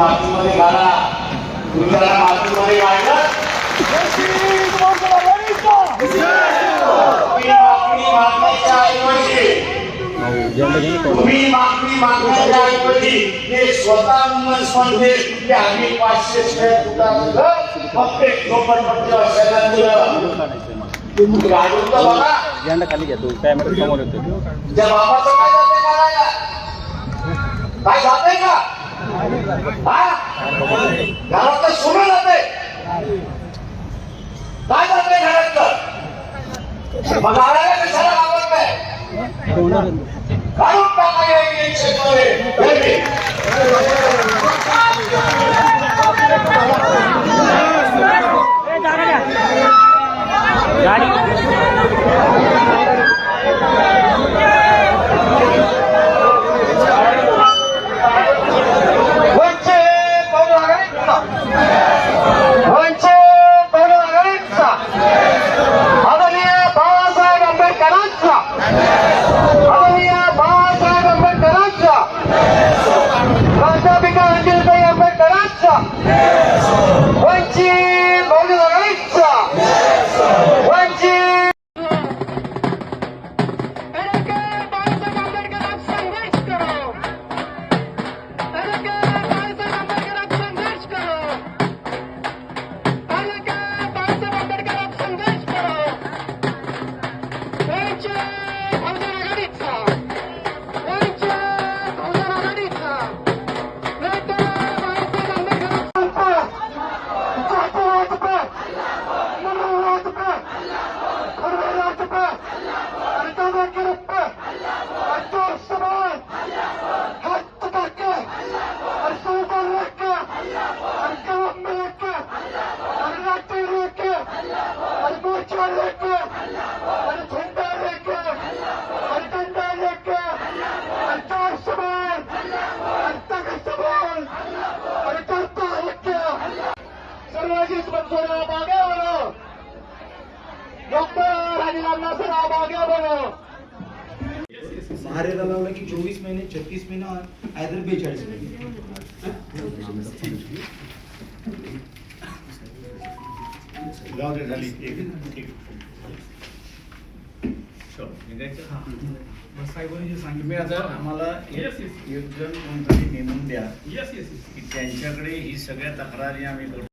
मातीमध्ये घाला तुम्ही त्याला मातीमध्ये गाडलं तुम्ही मागणी मागण्याच्या ऐवजी ते स्वतः म्हणते की आम्ही पाचशे स्क्वेअर फुटाचं घर फक्त एक झोपडपट्टी वर्षाला दिलं. तुम्ही गाडून तर बघा. झेंडा खाली घ्या तो कॅमेरा समोर येतो त्या बाबाचं काय करायला घरात सोनं जाते काय जाते घरात मग आणायला कशाला लावत नाही महारेला लावला की चोवीस महिने छत्तीस महिने आयदर बेचाळीस महिने। झाली साहेबांनी जे सांगितलं? तर आम्हाला एक एक जण कोणतरी नेमून द्या. की त्यांच्याकडे ही सगळ्या तक्रारी आम्ही करतो.